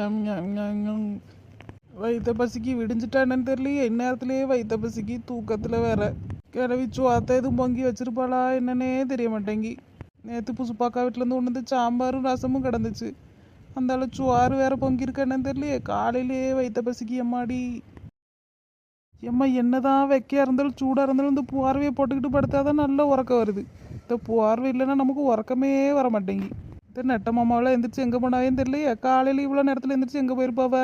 வைத்த வயித்த பசிக்கு விடிஞ்சிட்டானு தெரியலையே. இந்நேரத்துலயே வயித்த பசிக்கு தூக்கத்துல வேற. கிளவி சுவாத்த எதுவும் பொங்கி வச்சிருப்பாளா என்னன்னே தெரிய மாட்டேங்கி நேற்று புசுப்பாக்கா வீட்டிலேருந்து கொண்டு வந்து சாம்பாரும் ரசமும் கிடந்துச்சு. அந்த அளவு சுவாறு வேற பொங்கியிருக்கானு தெரியலையே. காலையிலேயே வைத்த பசிக்கு எம்மாடி. எம்மா என்னதான் வெக்கையா இருந்தாலும் சூடா இருந்தாலும் இந்த புவார்வையை போட்டுக்கிட்டு படுத்தாதான் நல்ல உறக்கம் வருது. இந்த புவார்வை இல்லைன்னா நமக்கு உறக்கமே வர மாட்டேங்கி நெட்ட மாமாவெல்லாம் எந்திரிச்சு எங்கே போனாவே தெரியலையே. காலையில் இவ்வளோ நேரத்தில் எந்திரிச்சு எங்கே போயிருப்பாவ?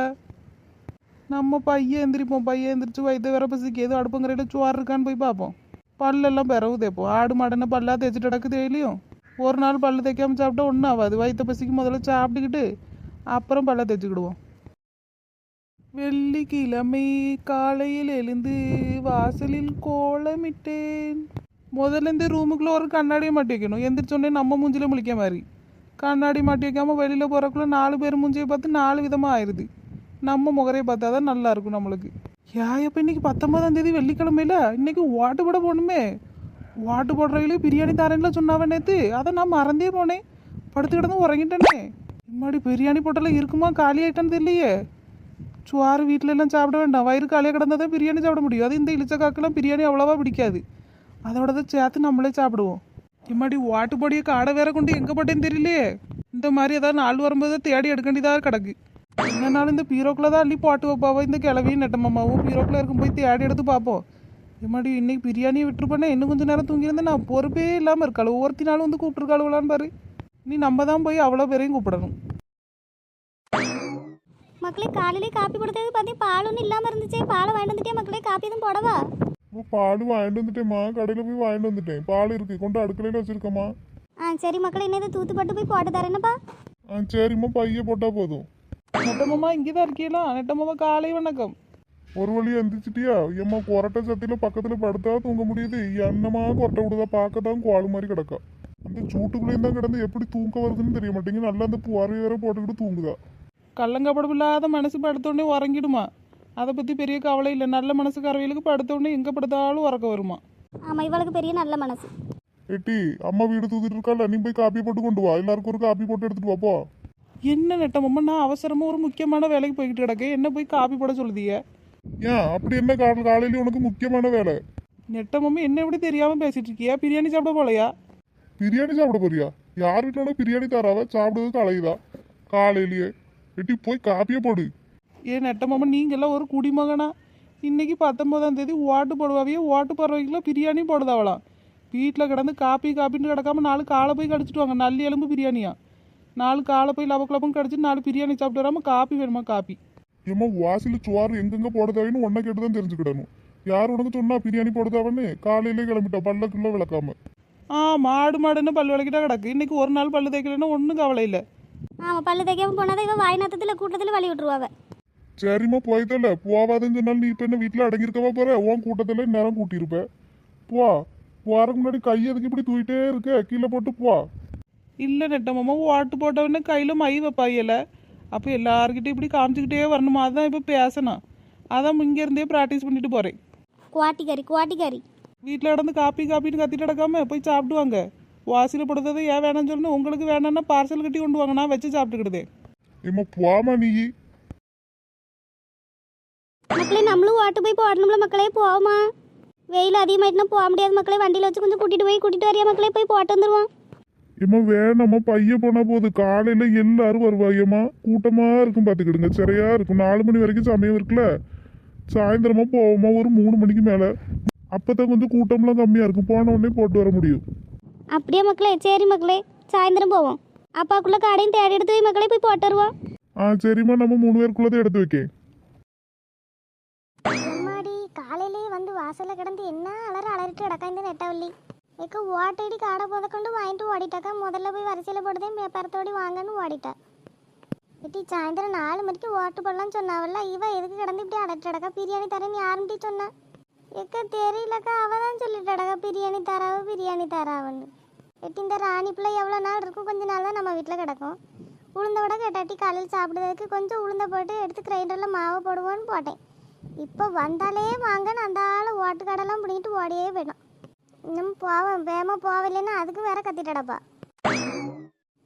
நம்ம பையன் எந்திரிப்போம். பையன் எந்திரிச்சு வயிற்று வேற பசிக்கு. ஏதோ அடுப்புங்கரையில் சுவார் இருக்கான்னு போய் பார்ப்போம். பல்லெல்லாம் பிறவு தேய்ப்போம் ஆடு மாடுன்னு பல்லாக தேய்ச்சிட்டு கிடக்கு டெய்லியும். ஒரு நாள் பல்லு தேய்க்காம சாப்பிட்டா ஒன்றும் ஆகாது. வயிற்று பசிக்கு முதல்ல சாப்பிட்டுக்கிட்டு அப்புறம் பல்ல தேய்ச்சிக்கிடுவோம். வெள்ளிக்கிழமை காலையில் எழுந்து வாசலில் கோலமிட்டேன். முதல்ல இந்த ரூமுக்குள்ளே ஒரு கண்ணாடியை மாட்டி வைக்கணும். எந்திரிச்சோடனே நம்ம மூஞ்சில முழிக்க மாதிரி. கண்ணாடி மாட்டி வைக்காமல் வெளியில் போகிறக்குள்ள நாலு பேர் மூஞ்சியை பார்த்து நாலு விதமாக ஆயிடுது நம்ம முகரையை பார்த்தா தான் நல்லா இருக்கும் நம்மளுக்கு. யா இப்போ இன்னைக்கு பத்தொன்பதாம் தேதி வெள்ளிக்கிழமையில? இன்னைக்கு ஓட்டு போட போகணுமே. ஓட்டு போடுறவங்களே பிரியாணி தரேன்ல சொன்னாவே நேற்று அதை நான் மறந்தே போனேன். படுத்து கிடந்து உறங்கிட்டேனே. இம்மாடி பிரியாணி போட்டெல்லாம் இருக்குமா காலி தெரியலையே. சுவாறு வீட்டில எல்லாம் சாப்பிட வேண்டாம். வயிறு காலியாக கிடந்தா தான் பிரியாணி சாப்பிட முடியும். அது இந்த இளிச்சக்காக்கெல்லாம் பிரியாணி அவ்வளோவா பிடிக்காது. அதோட தான் சேர்த்து நம்மளே சாப்பிடுவோம். இம்மாடி வாட்டு பொடியை காடை வேற கொண்டு எங்கே போட்டேன்னு தெரியலையே. இந்த மாதிரி ஏதாவது நாள் வரும்போது தேடி எடுக்க வேண்டியதாக கிடக்கு. என்னன்னாலும் இந்த பீரோக்குள்ள தான் அள்ளி போட்டு வைப்பாவோ இந்த கிளவியும் நெட்டமாமாவும் பீரோக்குள்ளே இருக்கும் போய் தேடி எடுத்து பார்ப்போம். இம்மாடி இன்னைக்கு பிரியாணியை விட்டுருப்பேனே இன்னும் கொஞ்சம் நேரம் தூங்கியிருந்தேன் நான் பொறுப்பே இல்லாமல் இருக்காள்? ஒவ்வொருத்தி நாளும் வந்து கூப்பிட்டுருக்காளுவலான்னு பாரு. நீ நம்ம தான் போய் அவ்வளோ பேரையும் கூப்பிடணும். மக்களே காலையிலே காப்பி கொடுத்தது பார்த்தீங்க பால் ஒன்றும் இல்லாமல் இருந்துச்சே. பாலை வாங்கிட்டு வந்துட்டே மக்களே? காப்பி எதுவும் போடவா? பால் வாங்கிட்டு வந்துட்டேம்மா. கடையில் போய் வாங்கிட்டு வந்துட்டேன். பால் இருக்கு. கொண்டு அடுக்கலையில் வச்சிருக்கம்மா. ஆ சரி மக்களே என்ன தூத்து பட்டு போய் போட்டு தரேனப்பா ஆ சரிம்மா. பைய போட்டால் போதும். நெட்டமாமா இங்கே தான் இருக்கீங்களா? நெட்டமாமா காலை வணக்கம். ஒரு வழி எந்திரிச்சிட்டியா? ஏம்மா கொரட்டை சத்தியில் பக்கத்தில் படுத்தா தூங்க முடியுது. என்னமா கொரட்டை விடுதா? பார்க்க தான் கோழு மாதிரி கிடக்கா. அந்த சூட்டுக்குள்ளேயும் தான் கிடந்து எப்படி தூங்க வருதுன்னு தெரிய மாட்டேங்குது. நல்லா அந்த புவாரி வேற போட்டுக்கிட்டு தூங்குதா. கள்ளங்கப்படம் இல்லாத மனசு படுத்தோடனே உறங்கிடுமா? அதை பற்றி பெரிய கவலை இல்லை. நல்ல மனசு கறவைகளுக்கு படுத்தோடனே எங்கே படுத்தாலும் உறக்க வருமா? ஆமாம் இவளுக்கு பெரிய நல்ல மனசு. எட்டி அம்மா வீடு தூக்கிட்டு இருக்கால நீ போய் காப்பி போட்டு கொண்டு வா. எல்லாருக்கும் ஒரு காப்பி போட்டு எடுத்துட்டு வாப்போ என்ன நெட்டமாமா நான் அவசரமாக ஒரு முக்கியமான வேலைக்கு போய்கிட்டு கிடக்கேன். என்ன போய் காப்பி போட சொல்லுதீங்க? ஏன்? அப்படி என்ன கால காலையில உனக்கு முக்கியமான வேலை. நெட்டமாமா என்ன எப்படி தெரியாமல் பேசிட்டு இருக்கியா? பிரியாணி சாப்பிட போலையா? பிரியாணி சாப்பிட போறியா? யார் வீட்டிலோட பிரியாணி தராவ சாப்பிடுறது கலையுதா காலையிலேயே. எட்டி போய் காப்பியே போடு. ஏ நெட்டமாமா நீங்கெல்லாம் ஒரு குடிமகனா? இன்னைக்கு பத்தொன்பதாம் தேதி ஓட்டு போடுவாவியே ஓட்டு போடுறவங்களும் பிரியாணி போடுதாவலாம் வீட்டில் கிடந்து காப்பி காப்பின்னு கிடக்காம நாலு காலை போய் கடிச்சிட்டு வாங்க நல்லி எலும்பு பிரியாணியா? நாலு காலை போய் லவ கிளப்பும் கடிச்சிட்டு நாலு பிரியாணி சாப்பிட்டு வராம காப்பி வேணுமா காப்பி? ஏம்மா வாசல் சுவார் எங்கெங்க போடுதாவின்னு உன்னை கேட்டு தான் தெரிஞ்சுக்கிடணும். யார் உனக்கு சொன்னா பிரியாணி போடுதாவன்னு? காலையிலே கிளம்பிட்டா பல்லக்குள்ள விளக்காம. ஆ மாடு மாடுன்னு பல் விளக்கிட்டா கிடக்கு. இன்னைக்கு ஒரு நாள் பல்லு தேய்க்கலன்னா ஒன்றும் கவலை இல்லை. ஆமாம் பல்லு தைக்காம போனாதான் இவன் வாய் நாத்தத்தில் கூட்டத்தில் வழி விட்டுருவாவ. சரிம்மா போய்தல்ல போவாதுன்னு சொன்னாலும் நீ இப்போ என்ன வீட்டில் அடங்கியிருக்கவா போற? உன் கூட்டத்தில் நேரம் கூட்டியிருப்ப. போ. போறதுக்கு முன்னாடி கை எதுக்கு இப்படி தூக்கிட்டே இருக்க? கீழே போட்டு போ. இல்லை நெட்டமாமா ஓட்டு போட்டவொடனே கையில் மை வைப்பாயில அப்போ எல்லாருக்கிட்டையும் இப்படி காமிச்சிக்கிட்டே வரணுமா? அதான் இப்போ பேசணும் அதான் இங்கேருந்தே ப்ராக்டிஸ் பண்ணிட்டு போகிறேன் குவாட்டிக்காரி குவாட்டிக்காரி. வீட்டில் கிடந்து காப்பி காப்பின்னு கத்திட்டு கிடக்காம போய் சாப்பிடுவாங்க. வாசியில் படுத்ததை ஏன் வேணாம்னு சொல்லணும்? உங்களுக்கு வேணாம்னா பார்சல் கட்டி கொண்டு வாங்க. நான் வச்சு சாப்பிட்டுக்கிடுதே ஏம்மா போமா நீ. மக்களே நம்மளும் ஓட்டு போய் போடணும்ல மக்களே போவோமா? வெயில் அதிகமாயிட்டுனா போக முடியாது மக்களே வண்டியில் வச்சு கொஞ்சம் கூட்டிகிட்டு போய் கூட்டிகிட்டு வரியா மக்களே போய் போட்டு வந்துடுவோம் ஏம்மா வேணாம்மா பைய போனா போது காலையில எல்லாரும் வருவாயம்மா. கூட்டமா இருக்கும் பாத்துக்கிடுங்க சரியா இருக்கும். நாலு மணி வரைக்கும் சமயம் இருக்குல்ல? சாயந்தரமா போவோமா ஒரு மூணு மணிக்கு மேல. அப்பதான் கொஞ்சம் கூட்டம்லாம் கம்மியா இருக்கும். போன உடனே போட்டு வர முடியும். அப்படியே மக்களே? சரி மக்களே சாயந்தரம் போவோம். அப்பாக்குள்ள கடையும் தேடி எடுத்து போய் மக்களே போய் போட்டு வருவோம். ஆ சரிம்மா. நம்ம மூணு பேருக்குள்ளதை எடுத்து வைக்கேன் அம்மாடி காலையிலே வந்து வாசல்ல கிடந்து என்ன அலற அலறிட்டு கிடக்கா இந்த நெட்டவள்ளி எக்க ஓட்டடி காடை போத கொண்டு வாங்கிட்டு ஓடிட்டாக்கா. முதல்ல போய் வரிசையில் போடுதேன் பேப்பரத்தோடி வாங்கன்னு ஓடிட்டா. இட்டி சாயந்தரம் நாலு மணிக்கு ஓட்டு போடலாம்னு சொன்னாவல்ல. இவ எதுக்கு கிடந்து இப்படி அடட்டு கிடக்கா? பிரியாணி தரேன்னு யாருன்ட்டி சொன்னா? எக்க தெரியலக்கா. அவ தான் சொல்லிட்டாடக்கா பிரியாணி தராவ பிரியாணி தராவன்னு. எட்டி இந்த ராணி பிள்ளை எவ்வளோ நாள் இருக்கும்? கொஞ்ச நாள் தான் நம்ம வீட்டில் கிடக்கும். உளுந்த விட கேட்டாட்டி காலையில் சாப்பிடுறதுக்கு கொஞ்சம் உளுந்த போட்டு எடுத்து கிரைண்டரில் மாவு போடுவோன்னு போட்டேன். இப்போ வந்தாலே வாங்கன்னு அந்த ஆள் ஓட்டு பிடிக்கிட்டு ஓடியே போயிடும். இன்னும் போவேன் வேகமாக போகலைன்னா அதுக்கு வேற கத்திட்டடப்பா.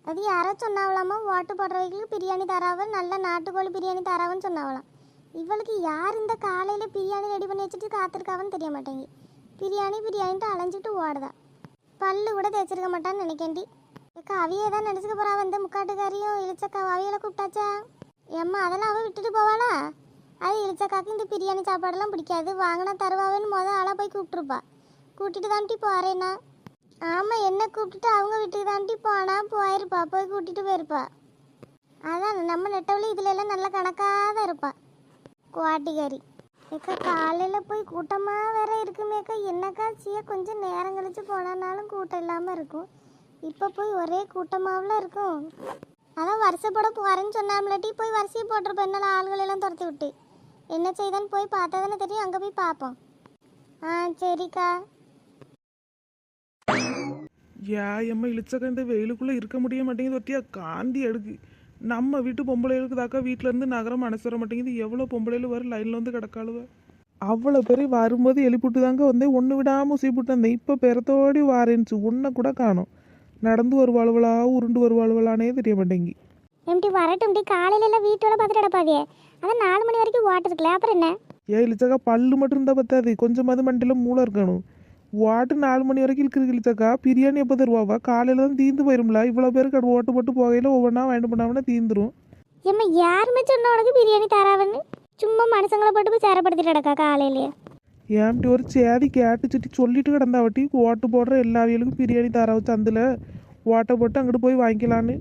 அது யாரோ சொன்னாவலாமா ஓட்டு போடுறவங்களுக்கு பிரியாணி தராவ நல்ல நாட்டுக்கோழி பிரியாணி தராவன்னு சொன்னாவலாம் இவளுக்கு யார் இந்த காலையில் பிரியாணி ரெடி பண்ணி வச்சுட்டு காத்திருக்காவன்னு தெரிய மாட்டேங்கி. பிரியாணி பிரியாணிட்டு அலைஞ்சிட்டு ஓடுதா. பல்லு கூட தேய்ச்சிருக்க மாட்டான்னு நினைக்கேன்டி ஏக்கா அவியே தான் நினச்சிக்க போகிறா வந்து முக்காட்டுக்காரியும் இழிச்சக்கா அவியலை கூப்பிட்டாச்சா? ஏம்மா அதெல்லாம் அவள் விட்டுட்டு போவாளா? அது இளிச்சக்காக்கு இந்த பிரியாணி சாப்பாடெல்லாம் பிடிக்காது. வாங்கினா தருவாவேன்னு மொதல் ஆளாக போய் கூப்பிட்ருப்பா கூட்டிட்டு தாண்டி போகிறேண்ணா ஆமாம் என்ன கூப்பிட்டுட்டு அவங்க வீட்டுக்கு தாண்டி போனா போயிருப்பா. போய் கூட்டிகிட்டு போயிருப்பா. அதான் நம்ம நெட்டவழி இதுல எல்லாம் நல்ல கணக்காக தான் இருப்பா. குவாட்டிகாரி. ஏக்கா காலையில் போய் கூட்டமாக வேற இருக்குமேக்கா என்னக்கா சிய கொஞ்சம் நேரம் கழிச்சு போனானாலும் கூட்டம் இல்லாமல் இருக்கும். இப்போ போய் ஒரே கூட்டமாவில் இருக்கும். அதான் வருஷப்பட போகிறேன்னு சொன்னாமலாட்டி போய் வரிசையை போட்டிருப்பேன் என்னால் ஆள்கள் எல்லாம் துரத்தி விட்டு. என்ன செய்தான்னு போய் பார்த்தா தானே தெரியும். அங்கே போய் பார்ப்போம். ஆ சரிக்கா. யா எம்மா இழிச்சக்கா இந்த வெயிலுக்குள்ளே இருக்க முடிய மாட்டேங்குது ஒட்டியா? காந்தி எடுக்கு நம்ம வீட்டு பொம்பளைகளுக்கு தாக்கா வீட்டிலேருந்து நகரம் மனசு வர மாட்டேங்குது. எவ்வளோ பொம்பளைகள் வரும் லைனில் வந்து கிடக்காளுவ. அவ்வளோ பேர் வரும்போது எழுப்பிட்டு தாங்க வந்தேன் ஒன்று விடாமல் ஊசிப்பிட்டு இப்போ பெறத்தோடி வாரேன்ச்சு. ஒன்றை கூட காணும். நடந்து வருவாளுவளா உருண்டு வருவாளுவலானே தெரிய மாட்டேங்கி. எம்டி வரட்டும் டி காலையில எல்லாம் வீட்டோட பார்த்துட்டு கிடப்பாவியே அதான் நாலு மணி வரைக்கும் வாட்டு இருக்குல்ல அப்புறம் என்ன? ஏன் இழிச்சக்கா பல்லு மட்டும் இருந்தால் பத்தாது. கொஞ்சமாவது மண்டியில் மூளை இருக்கணும். வாட்டு நாலு மணி வரைக்கும் இருக்குது இழிச்சக்கா பிரியாணி எப்போ தருவாவா? காலையில் தான் தீந்து போயிரும்ல. இவ்வளோ பேருக்கு அது ஓட்டு போட்டு போகையில் ஒவ்வொன்றா வாங்கிட்டு பண்ணாமல் தீந்துரும். ஏம்மா யாருமே சொன்ன உனக்கு பிரியாணி தராவன்னு சும்மா மனுஷங்களை போட்டு போய் சேரப்படுத்திட்டு கிடக்கா காலையிலேயே? ஏன்ட்டி ஒரு சேதி கேட்டு சுட்டி சொல்லிட்டு கிடந்தாவட்டி ஓட்டு போடுற எல்லா அவியலுக்கும் பிரியாணி தர வச்சு அதில் ஓட்டை போட்டு அங்கிட்டு போய் வாங்கிக்கலான்னு.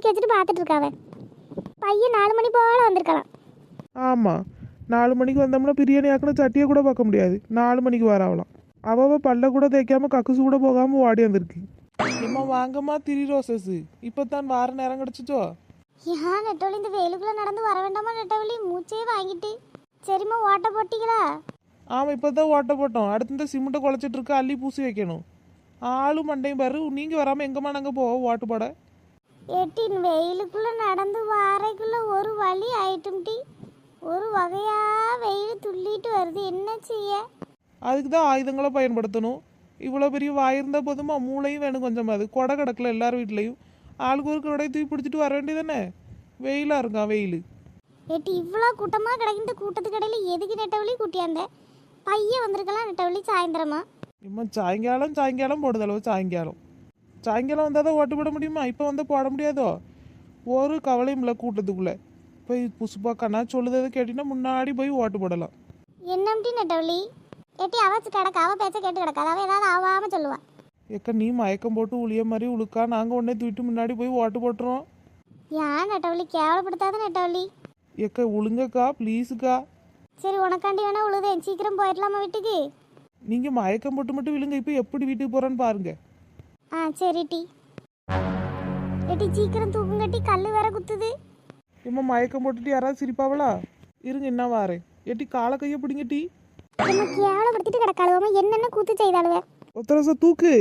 ஆக்கி வச்சுட்டு பார்த்துட்டு இருக்காவ பையன் நாலு மணி போல வந்திருக்கலாம். ஆமாம் நாலு மணிக்கு வந்தோம்னா பிரியாணி ஆக்கணும் சட்டியை கூட பார்க்க முடியாது. நாலு மணிக்கு வராவலாம் அவ பல்ல கூட தேய்க்காம கக்குசு கூட போகாமல் ஓடி வந்திருக்கு. ஏம்மா வாங்கம்மா திரி ரோசஸ். இப்போ தான் வார நேரம் கிடச்சிச்சோ? ஏன் நெட்டவழி இந்த வெயிலுக்குள்ள நடந்து வர வேண்டாமா நெட்டவழி? மூச்சே வாங்கிட்டு. சரிம்மா ஓட்ட போட்டீங்களா? ஆமாம் இப்போ தான் ஓட்ட போட்டோம். அடுத்து இந்த சிமெண்ட்டை குழச்சிட்டு இருக்க அள்ளி பூசி வைக்கணும். ஆளும் மண்டையும் பாரு நீங்கள் வராமல் எங்கம்மா நாங்கள் போவோம் ஓட்டு போட எட்டின் வெயிலுக்குள்ள நடந்து வாரைக்குள்ள ஒரு வழி ஆயிட்டும் டி. ஒரு வகையா வெயில் துள்ளிட்டு வருது. என்ன செய்ய? அதுக்கு தான் ஆயுதங்களை பயன்படுத்தணும். இவ்வளோ பெரிய வாய் இருந்தால் போதுமா? மூளையும் வேணும் கொஞ்சமாவது கொடை கிடக்கல எல்லார் வீட்லேயும். ஆளுக்கு ஒரு கொடை தூக்கி பிடிச்சிட்டு வர வேண்டியதானே வெயிலாக இருக்கான் வெயில்? எட்டி இவ்வளோ கூட்டமாக கிடக்கு. இந்த கூட்டத்துக்கு இடையில எதுக்கு நெட்டவழி கூட்டியாந்த? பையன் வந்திருக்கலாம் நெட்டவழி சாயந்தரமா? இம்மா சாயங்காலம் சாயங்காலம் போடுதளவு சாயங்காலம். சாயங்காலம் வந்தால் தான் ஓட்டு போட முடியுமா? இப்போ வந்தால் போட முடியாதோ? ஒரு கவலையும் இல்லை கூட்டத்துக்குள்ளே. போய் புசுப்பாக்கண்ணா சொல்லுதது கேட்டிங்கன்னா முன்னாடி போய் ஓட்டு போடலாம். என்னம்டி நெட்டவழி? எட்டி அவச்சு கிடக்க அவ பேச்ச கேட்டு கிடக்காது அவ ஏதாவது ஆவாம சொல்லுவா. ஏக்கா நீ மயக்கம் போட்டு உளிய மாதிரி உழுக்கா நாங்கள் உடனே தூக்கிட்டு முன்னாடி போய் ஓட்டு போட்டுறோம். ஏன் நெட்டவழி? கேவலப்படுத்தாத நெட்டவழி. ஏக்கா உளுங்கக்கா ப்ளீஸுக்கா சரி உனக்காண்டி வேணா உழுதேன். சீக்கிரம் போயிடலாமா வீட்டுக்கு? நீங்கள் மயக்கம் போட்டு மட்டும் விழுங்க. இப்போ எப்படி வீட்டுக்கு போகிறேன்னு பாருங்க. ஆ சரி டி. எட்டி சீக்கிரம் தூக்குங்கட்டி கல் வேற குத்துது. இம்மா மயக்கம் போட்டுட்டு யாராவது சிரிப்பாவளா? இருங்க என்ன வாரேன். எட்டி காலை கையை பிடிங்க டீ. நம்ம கேவலப்படுத்திட்டு கிடக்காளுவாம என்னென்ன கூத்து செய்தாளுவ? ஒத்தரசா தூக்கு.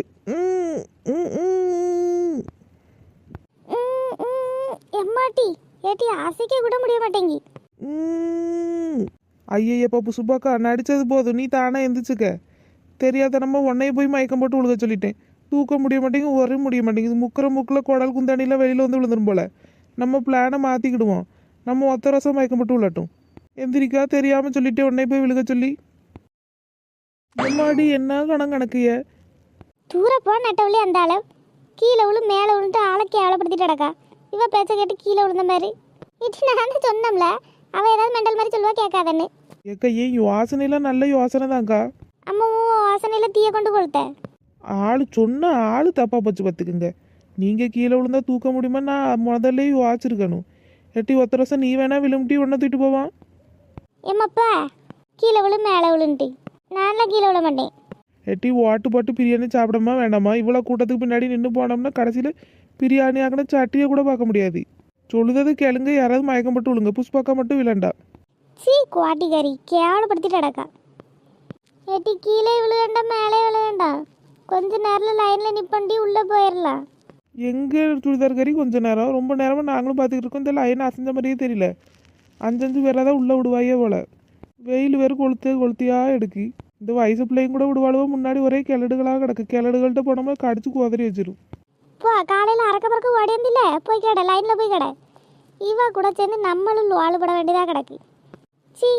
எம்மாட்டி ஏட்டி அசைக்க கூட முடிய மாட்டேங்கி. ம். ஐயையப்பா புசுப்பாக்கா நடிச்சது போதும். நீ தானே எந்திரிச்சுக்க. தெரியாத நம்ம உன்னைய போய் மயக்கம் போட்டு விழுக சொல்லிட்டேன். தூக்க முடிய மாட்டேங்குது ஒரே முடிய மாட்டேங்குது. முக்கிற முக்கில் குடல் குந்தாணியில் வெளியில் வந்து விழுந்துரும் போல. நம்ம பிளானை மாற்றிக்கிடுவோம் நம்ம ஒத்த ரசம் மயக்கம் போட்டு விழட்டும் எந்திரிக்கா தெரியாமல் சொல்லிட்டே உன்னை போய் விழுக சொல்லி. எம்மாடி என்ன கணம் கணக்குய? தூர போ நெட்டவழி அந்த ஆளை கீழே விழு மேலே விழுந்துட்டு ஆளை கேவலப்படுத்திட்டு கிடக்கா. இவ பேச்ச கேட்டு கீழே விழுந்த மாதிரி. இட்டு நான் சொன்னோம்ல அவ ஏதாவது மெண்டல் மாதிரி சொல்லுவா கேட்காதன்னு. ஏக்கா ஏன் யோசனைலாம் நல்ல யோசனை தான்க்கா அம்மாவும் வாசனையில் தீய கொண்டு கொடுத்த ஆள் சொன்ன ஆள் தப்பாக போச்சு பார்த்துக்குங்க. நீங்கள் கீழே விழுந்தா தூக்க முடியுமா? நான் முதல்ல வாச்சிருக்கணும் எட்டி ஒத்த வருஷம் நீ வேணா விழுமுட்டி உன்னை தூக்கிட்டு போவான் ஏமாப்பா கீழே விழு மேலே விழுன்ட்டு. நான்லாம் கீழே விழ மாட்டேன். எட்டி ஓட்டு போட்டு பிரியாணி சாப்பிடாமா வேண்டாமா? இவ்வளோ கூட்டத்துக்கு பின்னாடி நின்று போனோம்னா கடைசியில் பிரியாணி ஆக்கின சட்டியை கூட பார்க்க முடியாது. சொல்லுறது கேளுங்க யாராவது மயக்கம் போட்டு விழுங்க. புஷ்பாக்கா மட்டும் விழண்டா சீ குவாட்டிக்காரி கேவலப்படுத்திட்டு கிடக்கா. ஏட்டி கீழே விழுகண்டா மேலே விழுகண்டா? கொஞ்ச நேரத்தில் லைனில் நிப்பண்டி உள்ளே போயிடலாம் எங்கே சுடிதார் கறி கொஞ்ச நேரம்? ரொம்ப நேரமாக நாங்களும் பார்த்துக்கிட்டு இருக்கோம். இந்த லைன் அசைஞ்ச மாதிரியே தெரியல. அஞ்சஞ்சு பேராக தான் உள்ளே விடுவாயே போல. வெயில் வேறு கொளுத்து கொளுத்தியா எடுக்கு. இந்த வயசு பிள்ளையும் கூட விடுவாளுவோ? முன்னாடி ஒரே கிழடுகளாக கிடக்கு. கிழடுகள்கிட்ட போனோம்னா கடிச்சு குதறி வச்சிரும். போ காலையில் அறக்க பறக்க ஓடியந்தில்ல போய் கடை லைனில் போய் கடை. இவ கூட சேர்ந்து நம்மளும் ஆளுபட வேண்டியதாக கிடக்கு. சீ.